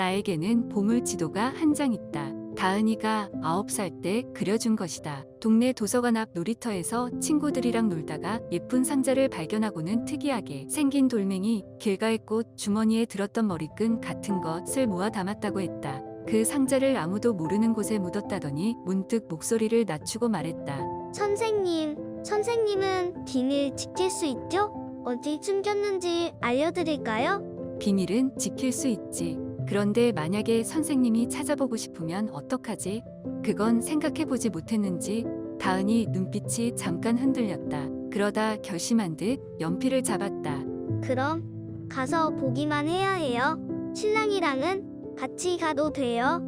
나에게는 보물 지도가 한 장 있다. 다은이가 아홉 살때 그려준 것이다. 동네 도서관 앞 놀이터에서 친구들이랑 놀다가 예쁜 상자를 발견하고는 특이하게 생긴 돌멩이, 길가의 꽃, 주머니에 들었던 머리끈 같은 것을 모아 담았다고 했다. 그 상자를 아무도 모르는 곳에 묻었다더니 문득 목소리를 낮추고 말했다. 선생님, 선생님은 비밀 지킬 수 있죠? 어디 숨겼는지 알려드릴까요? 비밀은 지킬 수 있지. 그런데 만약에 선생님이 찾아보고 싶으면 어떡하지? 그건 생각해보지 못했는지 다은이 눈빛이 잠깐 흔들렸다. 그러다 결심한 듯 연필을 잡았다. 그럼 가서 보기만 해야 해요. 신랑이랑은 같이 가도 돼요.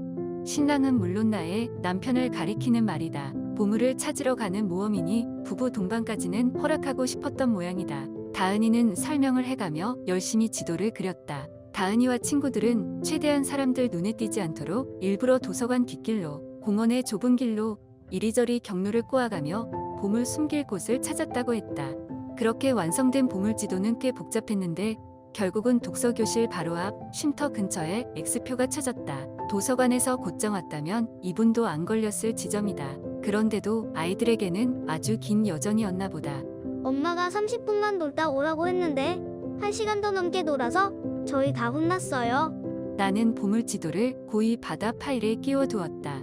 신랑은 물론 나의 남편을 가리키는 말이다. 보물을 찾으러 가는 모험이니 부부 동반까지는 허락하고 싶었던 모양이다. 다은이는 설명을 해가며 열심히 지도를 그렸다. 다은이와 친구들은 최대한 사람들 눈에 띄지 않도록 일부러 도서관 뒷길로 공원의 좁은 길로 이리저리 경로를 꼬아가며 보물 숨길 곳을 찾았다고 했다. 그렇게 완성된 보물 지도는 꽤 복잡했는데 결국은 독서교실 바로 앞 쉼터 근처에 X표가 찾았다. 도서관에서 곧장 왔다면 2분도 안 걸렸을 지점이다. 그런데도 아이들에게는 아주 긴 여정이었나 보다. 엄마가 30분만 놀다 오라고 했는데 1시간 더 넘게 놀아서 저희 다 혼났어요. 나는 보물 지도를 고이 바다 파일에 끼워 두었다.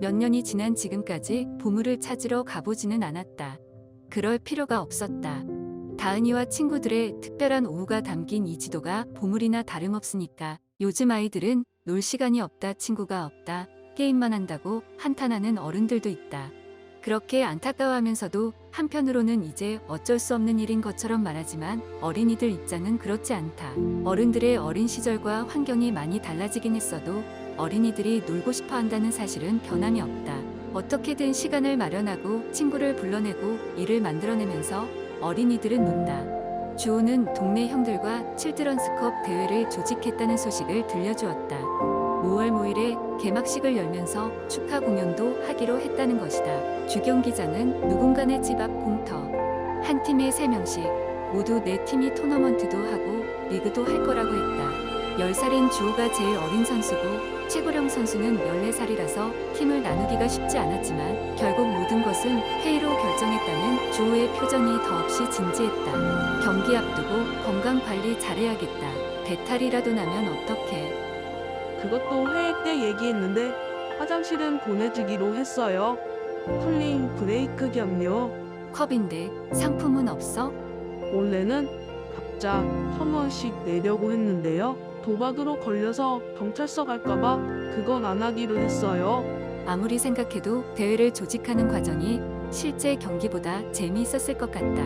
몇 년이 지난 지금까지 보물을 찾으러 가보지는 않았다. 그럴 필요가 없었다. 다은이와 친구들의 특별한 오후가 담긴 이 지도가 보물이나 다름없으니까 요즘 아이들은 놀 시간이 없다, 친구가 없다, 게임만 한다고 한탄하는 어른들도 있다. 그렇게 안타까워하면서도 한편으로는 이제 어쩔 수 없는 일인 것처럼 말하지만 어린이들 입장은 그렇지 않다. 어른들의 어린 시절과 환경이 많이 달라지긴 했어도 어린이들이 놀고 싶어 한다는 사실은 변함이 없다. 어떻게든 시간을 마련하고 친구를 불러내고 일을 만들어내면서 어린이들은 논다. 주호는 동네 형들과 칠드런스컵 대회를 조직했다는 소식을 들려주었다. 5월 5일에 개막식을 열면서 축하 공연도 하기로 했다는 것이다. 주경 기장은 누군가네 집 앞 공터. 한 팀에 3명씩 모두 네 팀이 토너먼트도 하고 리그도 할 거라고 했다. 10살인 주호가 제일 어린 선수고 최고령 선수는 14살이라서 팀을 나누기가 쉽지 않았지만 결국 모든 것은 회의로 결정했다는 주호의 표정이 더없이 진지했다. 경기 앞두고 건강 관리 잘해야겠다. 배탈이라도 나면 어떡해. 그것도 회의 때 얘기했는데 화장실은 보내주기로 했어요. 쿨링 브레이크 겸요. 컵인데 상품은 없어? 원래는 각자 천 원씩 내려고 했는데요. 도박으로 걸려서 경찰서 갈까봐 그건 안 하기로 했어요. 아무리 생각해도 대회를 조직하는 과정이 실제 경기보다 재미있었을 것 같다.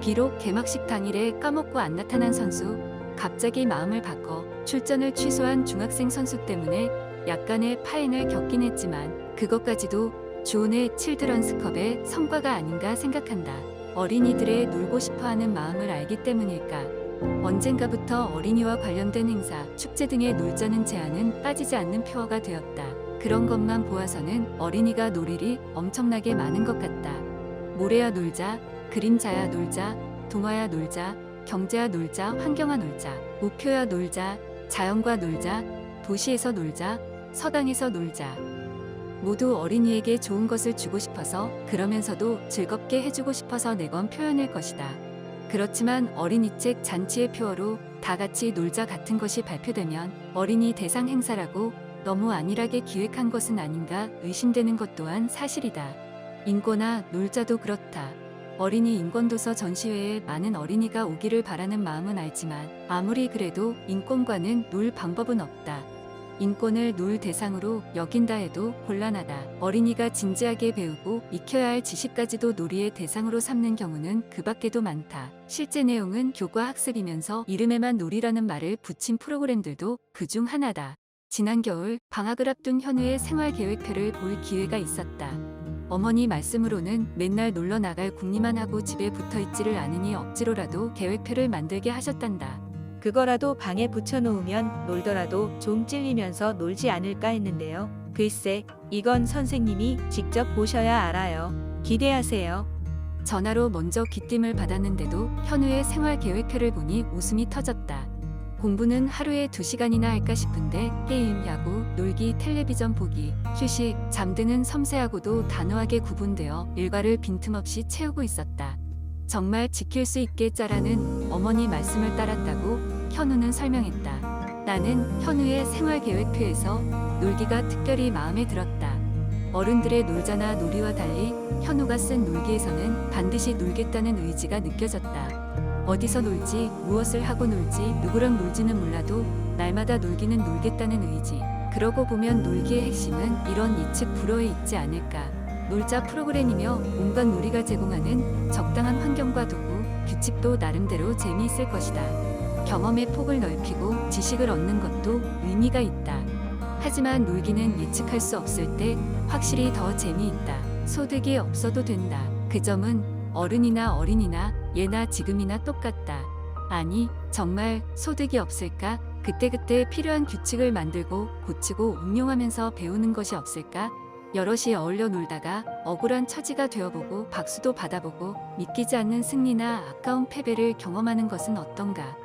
비록 개막식 당일에 까먹고 안 나타난 선수, 갑자기 마음을 바꿔 출전을 취소한 중학생 선수 때문에 약간의 파행을 겪긴 했지만 그것까지도 주온의 칠드런스컵의 성과가 아닌가 생각한다. 어린이들의 놀고 싶어하는 마음을 알기 때문일까. 언젠가부터 어린이와 관련된 행사, 축제 등의 놀자는 제한은 빠지지 않는 표어가 되었다. 그런 것만 보아서는 어린이가 놀 일이 엄청나게 많은 것 같다. 모래야 놀자, 그림자야 놀자, 동화야 놀자, 경제야 놀자, 환경아 놀자, 우표야 놀자, 자연과 놀자, 도시에서 놀자, 서당에서 놀자. 모두 어린이에게 좋은 것을 주고 싶어서 그러면서도 즐겁게 해주고 싶어서 내건 표현일 것이다. 그렇지만 어린이 책 잔치의 표어로 다 같이 놀자 같은 것이 발표되면 어린이 대상 행사라고 너무 안일하게 기획한 것은 아닌가 의심되는 것 또한 사실이다. 인권아 놀자도 그렇다. 어린이 인권도서 전시회에 많은 어린이가 오기를 바라는 마음은 알지만 아무리 그래도 인권과는 놀 방법은 없다. 인권을 놀 대상으로 여긴다 해도 곤란하다. 어린이가 진지하게 배우고 익혀야 할 지식까지도 놀이의 대상으로 삼는 경우는 그 밖에도 많다. 실제 내용은 교과 학습이면서 이름에만 놀이라는 말을 붙인 프로그램들도 그 중 하나다. 지난 겨울 방학을 앞둔 현우의 생활 계획표를 볼 기회가 있었다. 어머니 말씀으로는 맨날 놀러 나갈 궁리만 하고 집에 붙어 있지를 않으니 억지로라도 계획표를 만들게 하셨단다. 그거라도 방에 붙여놓으면 놀더라도 좀 찔리면서 놀지 않을까 했는데요. 글쎄, 이건 선생님이 직접 보셔야 알아요. 기대하세요. 전화로 먼저 귀띔을 받았는데도 현우의 생활 계획표를 보니 웃음이 터졌다. 공부는 하루에 두시간이나 할까 싶은데 게임, 야구, 놀기, 텔레비전 보기, 휴식, 잠드는 섬세하고도 단호하게 구분되어 일과를 빈틈없이 채우고 있었다. 정말 지킬 수 있게 짜라는 어머니 말씀을 따랐다고 현우는 설명했다. 나는 현우의 생활 계획표에서 놀기가 특별히 마음에 들었다. 어른들의 놀자나 놀이와 달리 현우가 쓴 놀기에서는 반드시 놀겠다는 의지가 느껴졌다. 어디서 놀지, 무엇을 하고 놀지, 누구랑 놀지는 몰라도 날마다 놀기는 놀겠다는 의지. 그러고 보면 놀기의 핵심은 이런 예측 불허에 있지 않을까. 놀자 프로그램이며 온갖 놀이가 제공하는 적당한 환경과 도구, 규칙도 나름대로 재미있을 것이다. 경험의 폭을 넓히고 지식을 얻는 것도 의미가 있다. 하지만 놀기는 예측할 수 없을 때 확실히 더 재미있다. 소득이 없어도 된다. 그 점은 어른이나 어린이나 예나 지금이나 똑같다. 아니, 정말 소득이 없을까? 그때그때 필요한 규칙을 만들고 고치고 응용하면서 배우는 것이 없을까? 여럿이 어울려 놀다가 억울한 처지가 되어보고 박수도 받아보고 믿기지 않는 승리나 아까운 패배를 경험하는 것은 어떤가?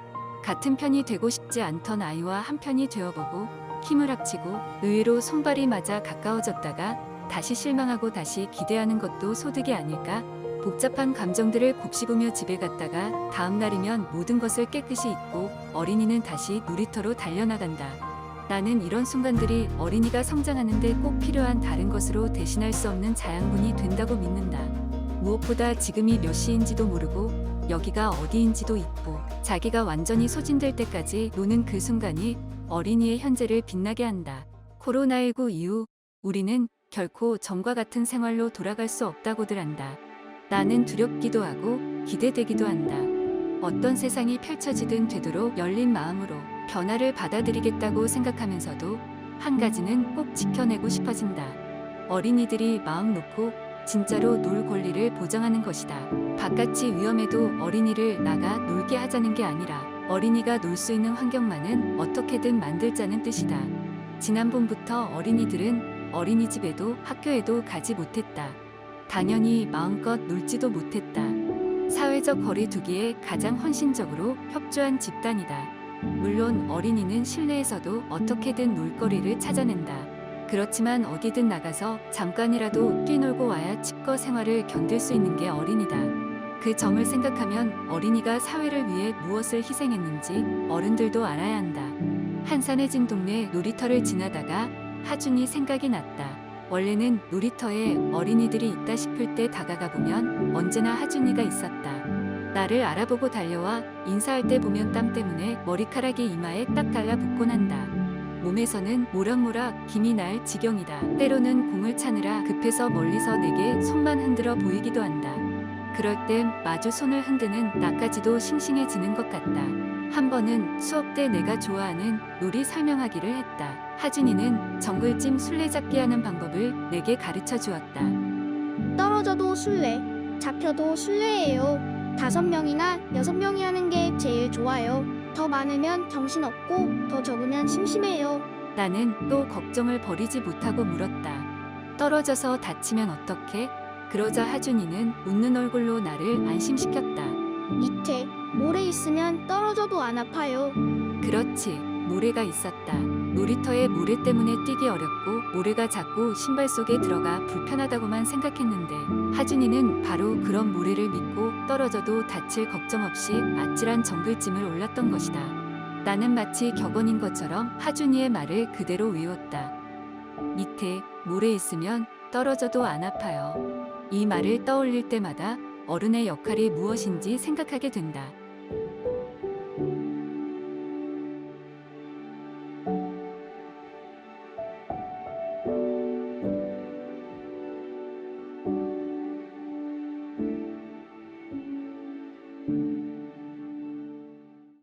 같은 편이 되고 싶지 않던 아이와 한 편이 되어보고 힘을 합치고 의외로 손발이 맞아 가까워졌다가 다시 실망하고 다시 기대하는 것도 소득이 아닐까? 복잡한 감정들을 곱씹으며 집에 갔다가 다음 날이면 모든 것을 깨끗이 잊고 어린이는 다시 놀이터로 달려나간다. 나는 이런 순간들이 어린이가 성장하는데 꼭 필요한 다른 것으로 대신할 수 없는 자양분이 된다고 믿는다. 무엇보다 지금이 몇 시인지도 모르고 여기가 어디인지도 잊고 자기가 완전히 소진될 때까지 노는 그 순간이 어린이의 현재를 빛나게 한다. 코로나19 이후 우리는 결코 전과 같은 생활로 돌아갈 수 없다고들 한다. 나는 두렵기도 하고 기대되기도 한다. 어떤 세상이 펼쳐지든 되도록 열린 마음으로 변화를 받아들이겠다고 생각하면서도 한 가지는 꼭 지켜내고 싶어진다. 어린이들이 마음 놓고 진짜로 놀 권리를 보장하는 것이다. 바깥이 위험해도 어린이를 나가 놀게 하자는 게 아니라 어린이가 놀 수 있는 환경만은 어떻게든 만들자는 뜻이다. 지난번부터 어린이들은 어린이집에도 학교에도 가지 못했다. 당연히 마음껏 놀지도 못했다. 사회적 거리두기에 가장 헌신적으로 협조한 집단이다. 물론 어린이는 실내에서도 어떻게든 놀거리를 찾아낸다. 그렇지만 어디든 나가서 잠깐이라도 뛰놀고 와야 집거 생활을 견딜 수 있는 게 어린이다. 그 점을 생각하면 어린이가 사회를 위해 무엇을 희생했는지 어른들도 알아야 한다. 한산해진 동네 놀이터를 지나다가 하준이 생각이 났다. 원래는 놀이터에 어린이들이 있다 싶을 때 다가가 보면 언제나 하준이가 있었다. 나를 알아보고 달려와 인사할 때 보면 땀 때문에 머리카락이 이마에 딱 달라붙곤 한다. 몸에서는 모락모락 김이 날 지경이다. 때로는 공을 차느라 급해서 멀리서 내게 손만 흔들어 보이기도 한다. 그럴 땐 마주 손을 흔드는 나까지도 싱싱해지는 것 같다. 한 번은 수업 때 내가 좋아하는 놀이 설명하기를 했다. 하준이는 정글찜 술래잡기 하는 방법을 내게 가르쳐 주었다. 떨어져도 술래, 잡혀도 술래예요. 다섯 명이나 여섯 명이 하는 게 제일 좋아요. 더 많으면 정신없고 더 적으면 심심해요. 나는 또 걱정을 버리지 못하고 물었다. 떨어져서 다치면 어떡해? 그러자 하준이는 웃는 얼굴로 나를 안심시켰다. 밑에 모래 있으면 떨어져도 안 아파요. 그렇지, 모래가 있었다. 놀이터에 모래 때문에 뛰기 어렵고 모래가 자꾸 신발 속에 들어가 불편하다고만 생각했는데 하준이는 바로 그런 모래를 믿고 떨어져도 다칠 걱정 없이 아찔한 정글짐을 올랐던 것이다. 나는 마치 격언인 것처럼 하준이의 말을 그대로 외웠다. 밑에 모래 있으면 떨어져도 안 아파요. 이 말을 떠올릴 때마다 어른의 역할이 무엇인지 생각하게 된다.